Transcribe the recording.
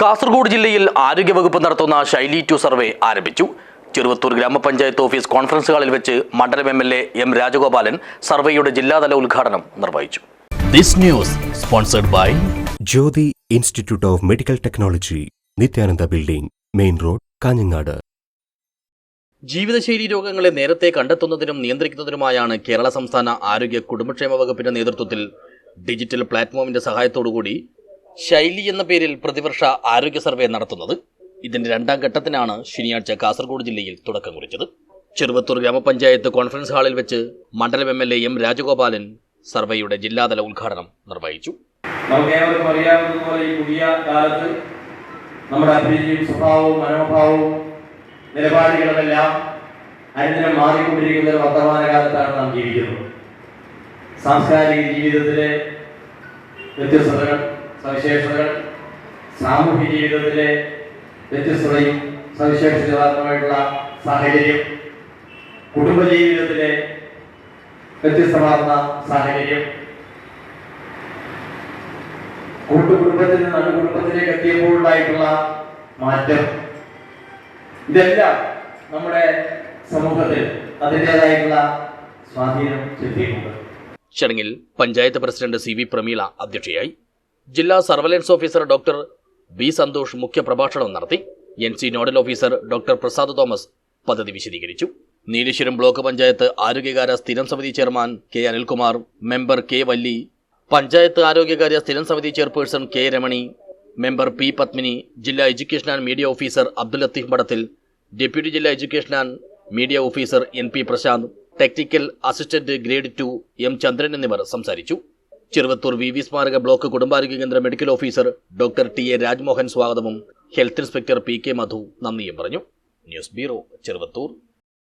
കാസർഗോഡ് ജില്ലയിൽ ആരോഗ്യവകുപ്പ് നടത്തുന്ന ശൈലി ടു സർവേ ആരംഭിച്ചു. ചെറുവത്തൂർ ഗ്രാമപഞ്ചായത്ത് ഓഫീസ് കോൺഫറൻസ് ഹാളിൽ വെച്ച് മണ്ഡലം M L A M Rajagopalan സർവേയുടെ ജില്ലാതല ഉദ്ഘാടനം നിർവഹിച്ചു. This news sponsored by Jyothi institute of medical technology Nithyananda building main road Kanhangad. ജീവിതശൈലി രോഗങ്ങളെ നേരത്തെ കണ്ടെത്തുന്നതിനും നിയന്ത്രിക്കുന്നതിനുമായാണ് കേരള സംസ്ഥാന ആരോഗ്യ കുടുംബക്ഷേമ വകുപ്പിന്റെ നേതൃത്വത്തിൽ ഡിജിറ്റൽ പ്ലാറ്റ്ഫോമിന്റെ സഹായത്തോടുകൂടി ശൈലി എന്ന പേരിൽ പ്രതിവർഷ ആരോഗ്യ സർവേ നടത്തുന്നത് ഇതിന്റെ രണ്ടാം ഘട്ടത്തിനാണ് ശനിയാഴ്ച കാസർഗോഡ് ജില്ലയിൽ തുടക്കം കുറിച്ചത്. ചെറുവത്തൂർ ഗ്രാമപഞ്ചായത്ത് കോൺഫറൻസ് ഹാളിൽ വെച്ച് മണ്ഡലം M L A M Rajagopalan സർവേയുടെ ജില്ലാതല ഉദ്ഘാടനം നിർവഹിച്ചു. ഈ പുതിയ നമ്മുടെ നാം ജീവിക്കുന്നത്. സാംസ്കാരിക ജീവിതത്തിലെ വ്യത്യസ്തതകൾ സവിശേഷതകൾ സാമൂഹ്യ ജീവിതത്തിലെ വ്യത്യസ്തതയും സവിശേഷതമായിട്ടുള്ള സാഹചര്യം കുടുംബജീവിതത്തിലെ വ്യത്യസ്തമാർന്ന സാഹചര്യം. കൂട്ടുകുടുംബത്തിൽ നിന്ന് അണുകുടുംബത്തിലേക്ക് എത്തിയപ്പോഴുണ്ടായിട്ടുള്ള മാറ്റം. ഇതെല്ലാം നമ്മുടെ സമൂഹത്തിൽ അതിന്റെതായിട്ടുള്ള സ്വാധീനം ചെലുത്തിയിട്ടുണ്ട്. ചടങ്ങിൽ panchayat president C V Prameela അധ്യക്ഷയായി ജില്ലാ surveillance officer doctor B Santhosh മുഖ്യപ്രഭാഷണം നടത്തി. N C nodal officer doctor Prasad Thomas പദ്ധതി വിശദീകരിച്ചു. നീലേശ്വരം ബ്ലോക്ക് പഞ്ചായത്ത് ആരോഗ്യകാര്യ സ്ഥിരം സമിതി chairman K Anilkumar member K Valli panchayat ആരോഗ്യകാര്യ സ്ഥിരം സമിതി chairperson K Ramani member P Padmini ജില്ലാ education and media officer Abdul Latheef Madathil deputy ജില്ലാ education and media officer N P Prashanth technical assistant grade two M Chandran എന്നിവർ സംസാരിച്ചു. Cheruvathur V V സ്മാരക block കുടുംബാരോഗ്യ കേന്ദ്ര medical officer doctor T A Rajmohan സ്വാഗതവും health inspector P K Madhu നന്ദിയും പറഞ്ഞു. News bureau Cheruvathur.